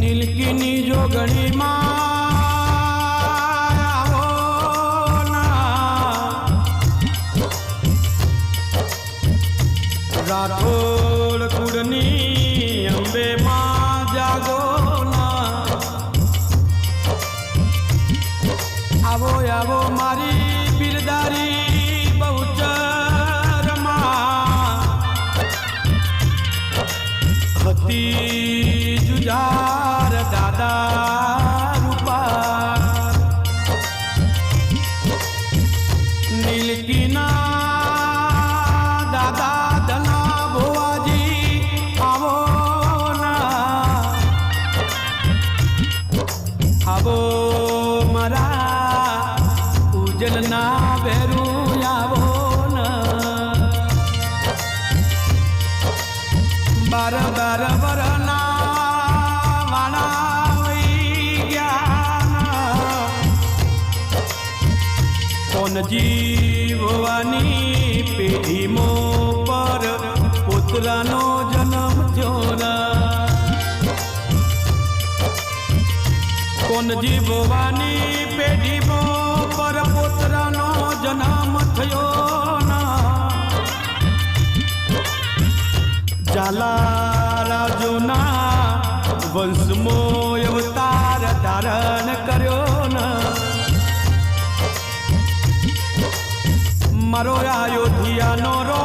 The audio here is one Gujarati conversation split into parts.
नीलकिनी जोगणी माँ રાઠોડ કુળની અંબે માં આવો મારા ઉજલના વેરું આવો ન. બાર બાર વરના વાણા ગયા કોન જીવવાની પેઢીમો કોન જીવવાની પેઢીમાં પર પુત્રનો જન્મ થયો ના. જાલા રાજુના વંશમો અવતાર ધારણ કર્યો ના. મારો અયોધ્યાનો રો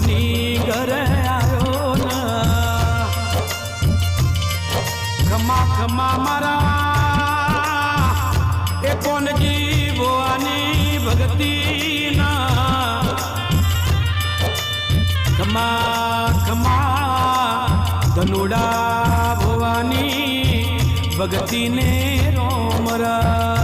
બની ઘરે આવ્યો ન ખમા ખમા મારા એ કોણ જીવવાની ભક્તિ ના ખમા ખમા ધનુડા ભવાની ભક્તિને રોમરા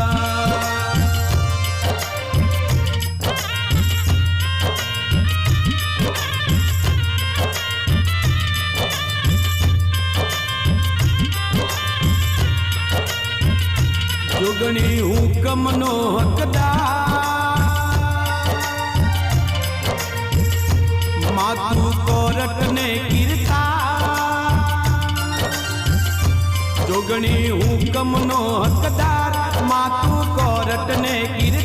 જોગણી હુકમનો હકદાર. માતું કોરટને કીર્તા જોગણી હુકમનો હકદાર માતું કોરટને કીર્તા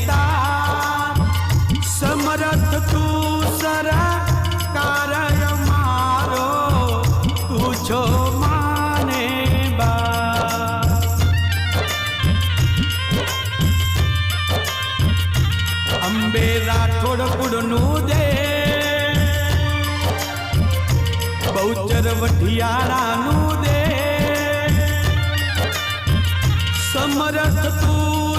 સમરથ તું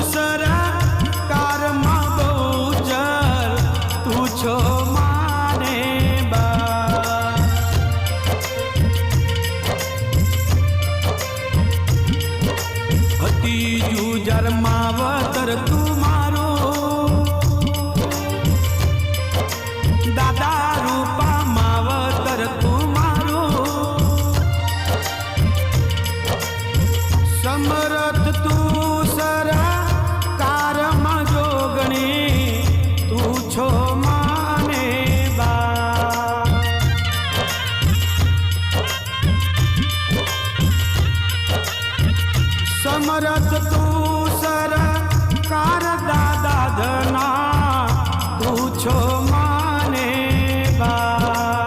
સમરથ તું સર કાર દાદા ધના, તું છો માને બા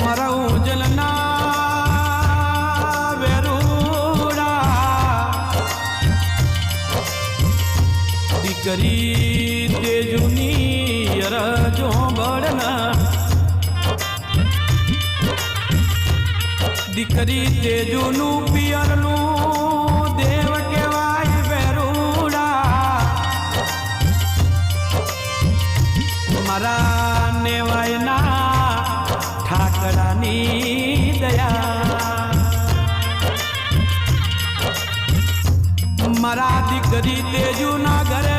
મારા ઉજલના વેરુડા. દીકરી તેજુની અરજો બળના દીકરી તેજુનું પિયરનું દેવ કહેવાય વેરુડા મારા નેવાયના ઠાકરાની દયા. મારા દીકરી તેજુના ઘરે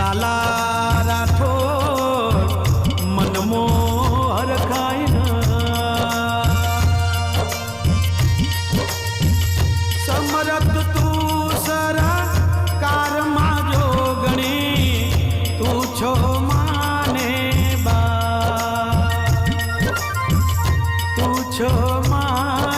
ઝાલા રાઠોડ મનમો હરખાય સમરત તું સરા કારમાં જોગણી તું છો માને બા તું છો મા